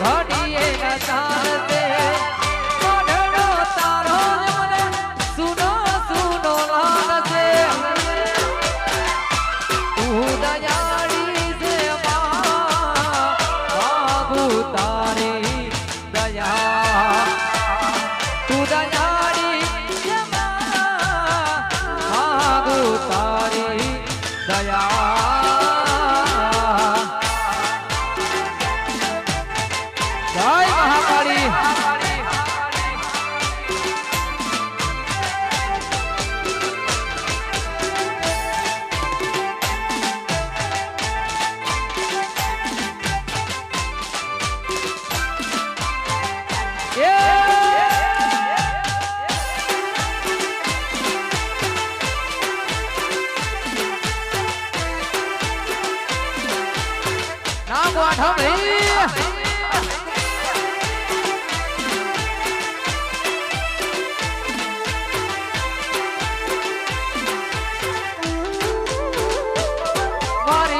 ઘડીએ નચાતે મોઢડો તારો મને સુનો સુનો લાગે તું દયાળી છે બાબુ તારી દયા. જય મહાકાળી. નામ વાઠા નહીં.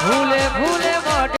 ભૂલે ભૂલે